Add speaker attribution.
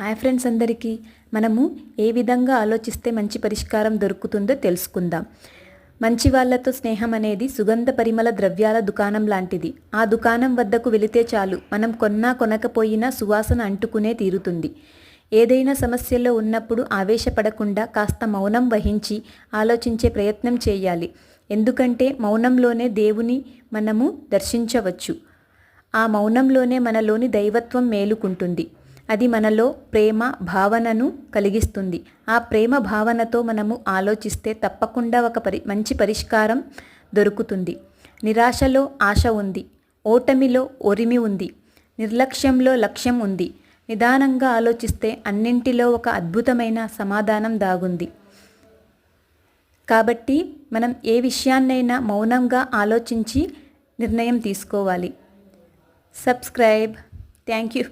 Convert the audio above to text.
Speaker 1: Hi friends అందరికీ మనము ఏ విధంగా ఆలోచిస్తే మంచి పరిష్కారం దొరుకుతుందో తెలుసుకుందాం. మంచి వాళ్ళతో స్నేహం అనేది సుగంధ పరిమళ ద్రవ్యాల దుకాణం లాంటిది. ఆ దుకాణం వద్దకు వెళితే చాలు మనం కొన్నా కొనకపోయినా సువాసన అంటుకునే తీరుతుంది. ఏదైనా సమస్యలో ఉన్నప్పుడు ఆవేశపడకుండా కాస్త మౌనం వహించి ఆలోచించే ప్రయత్నం చేయాలి. ఎందుకంటే మౌనంలోనే దేవుని మనము దర్శించవచ్చు. ఆ మౌనంలోనే మనలోని దైవత్వం మేలుకుంటుంది. అది మనలో ప్రేమ భావనను కలిగిస్తుంది. ఆ ప్రేమ భావనతో మనము ఆలోచిస్తే తప్పకుండా ఒక పరి మంచి పరిష్కారం దొరుకుతుంది. నిరాశలో ఆశ ఉంది. ఓటమిలో ఒరిమి ఉంది. నిర్లక్ష్యంలో లక్ష్యం ఉంది. నిదానంగా ఆలోచిస్తే అన్నింటిలో ఒక అద్భుతమైన సమాధానం దాగుంది. కాబట్టి మనం ఏ విషయాన్నైనా మౌనంగా ఆలోచించి నిర్ణయం తీసుకోవాలి. సబ్స్క్రైబ్. Thank you.